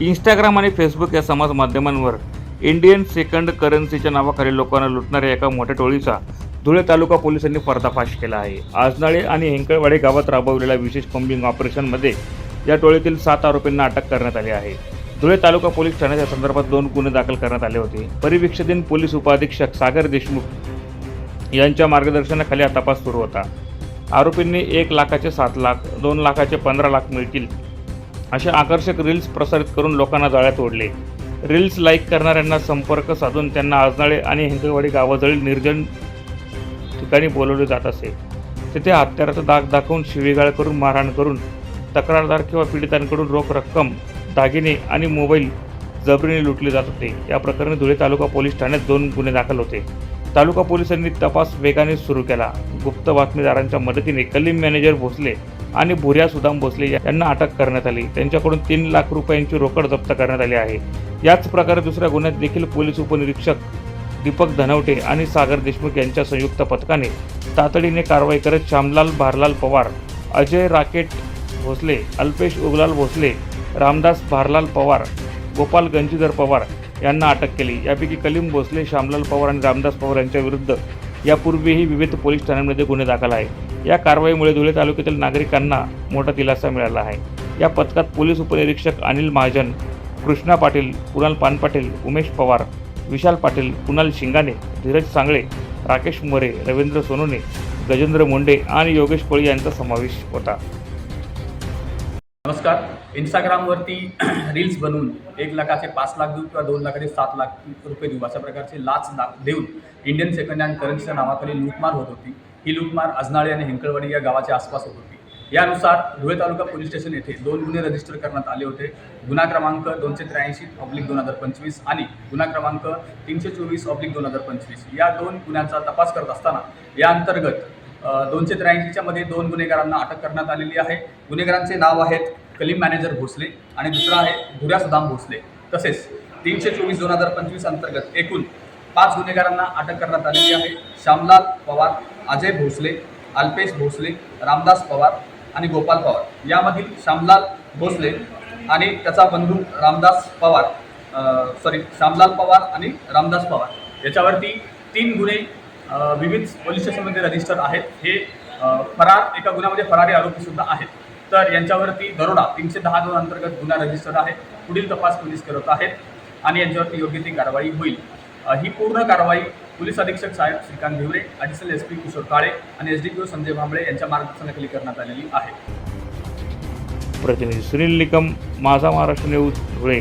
Instagram आणि Facebook या समाज माध्यमांवर इंडियन सेकंड करन्सीच्या नावाखाली लोकांना लुटणाऱ्या एका मोठ्या टोळीचा धुळे तालुका पोलिसांनी पर्दाफाश केला आहे. आजनाळे आणि हेंकळवाडे गावात राबवलेल्या विशेष कॉम्बिंग ऑपरेशनमध्ये या टोळीतील सात आरोपींना अटक करण्यात आली आहे. धुळे तालुका पोलीस ठाण्यात या संदर्भात दोन गुन्हे दाखल करण्यात आले होते. परिवीक्षदिन पोलीस उपाधीक्षक सागर देशमुख यांच्या मार्गदर्शनाखाली हा तपास सुरू होता. आरोपींनी एक लाखाचे सात लाख दोन लाखाचे पंधरा लाख मिळतील असे आकर्षक रील्स प्रसारित करून लोकांना जाळ्यात ओढले. रील्स लाईक करणाऱ्यांना संपर्क साधून त्यांना आजनाळे आणि हिंगवाडी गावाजवळील निर्जन ठिकाणी बोलवले जात असे. तिथे हत्याराचा दाग दाखवून शिवीगाळ करून मारहाण करून तक्रारदार किंवा पीडितांकडून रोख रक्कम दागिने आणि मोबाईल जबरीने लुटले जात होते. या प्रकरणी धुळे तालुका पोलीस ठाण्यात दोन गुन्हे दाखल होते. तालुका पोलिसांनी तपास वेगाने सुरू केला. गुप्त बातमीदारांच्या मदतीने कलीम मॅनेजर भोसले आणि भुऱ्या सुदाम भोसले यांना अटक करण्यात आली. त्यांच्याकडून तीन लाख रुपयांची रोकड जप्त करण्यात आली आहे. याच प्रकारे दुसऱ्या गुन्ह्यात देखील पोलीस उपनिरीक्षक दीपक धनवटे आणि सागर देशमुख यांच्या संयुक्त पथकाने तातडीने कारवाई करत श्यामलाल भारलाल पवार अजय राकेट भोसले अल्पेश उगलाल भोसले रामदास भारलाल पवार गोपाल गंजीधर पवार यांना अटक केली. यापैकी कलीम भोसले श्यामलाल पवार आणि रामदास पवार यांच्याविरुद्ध यापूर्वीही विविध पोलीस ठाण्यांमध्ये गुन्हे दाखल आहे या कारवाईमुळे धुळे तालुक्यातील नागरिकांना मोठा दिलासा मिळाला आहे. या पथकात पोलीस उपनिरीक्षक अनिल महाजन कृष्णा पाटील कुणाल पानपाटील उमेश पवार विशाल पाटील कुणाल शिंगाने धीरज सांगळे राकेश मोरे रवींद्र सोनोने गजेंद्र मुंडे आणि योगेश कोळी यांचा समावेश होता. नमस्कार. इंस्टाग्रामवरती रील्स बनवून एक लाखाचे पाच लाख देऊ किंवा दोन लाखाचे सात लाख रुपये देऊ अशा प्रकारचे लाच देऊन इंडियन सेकंड हँड करन्सीच्या नावाखाली लूटमार होत होती. ही लूटमार अजनाळे आणि हिंकळवाडी या गावाच्या आसपास होत होती. यानुसार धुळे तालुका पोलीस स्टेशन येथे दोन गुन्हे रजिस्टर करण्यात आले होते. गुन्हा क्रमांक दोनशे त्र्याऐंशी ऑब्लिक दोन हजार पंचवीस आणि गुन्हा क्रमांक तीनशे चोवीस ऑब्लिक दोन हजार पंचवीस. या दोन गुन्ह्यांचा तपास करत असताना या अंतर्गत दोनशे त्र्याऐंशीच्या मध्ये दोन गुन्हेगारांना अटक करण्यात आलेली आहे. गुन्हेगारांचे नाव आहेत कलीम मॅनेजर भोसले आणि दुसरा आहे धुऱ्या सुदाम भोसले. तसेच तीनशे चोवीस दोन हजार पंचवीस अंतर्गत एकूण पाच गुन्हेगारांना अटक करण्यात आलेली आहे. श्यामलाल पवार अजय भोसले अल्पेश भोसले रामदास पवार आणि गोपाल पवार. यामधील श्यामलाल भोसले आणि त्याचा बंधू रामदास पवार सॉरी श्यामलाल पवार आणि रामदास पवार. याच्यावरती तीन गुन्हे विविध पोलीस स्टेशनमध्ये रजिस्टर आहेत. हे फरार एका गुन्ह्यामध्ये फरारी आरोपीसुद्धा आहेत. तर यांच्यावरती दरोडा तीनशे दहा दोन अंतर्गत गुन्हा रजिस्टर आहे. पुढील तपास पोलीस करत आहेत आणि यांच्यावरती योग्य ती कारवाई होईल. ही पूर्ण कारवाई पोलीस अधीक्षक साहेब Shrikant Bhivare additional S P Kishor Kale आणि S D P O Sanjay Bhambale यांच्या मार्गदर्शनाखाली करण्यात आलेली आहे. प्रतिनिधी सुनील निकम माझा महाराष्ट्र न्यूज धुळे.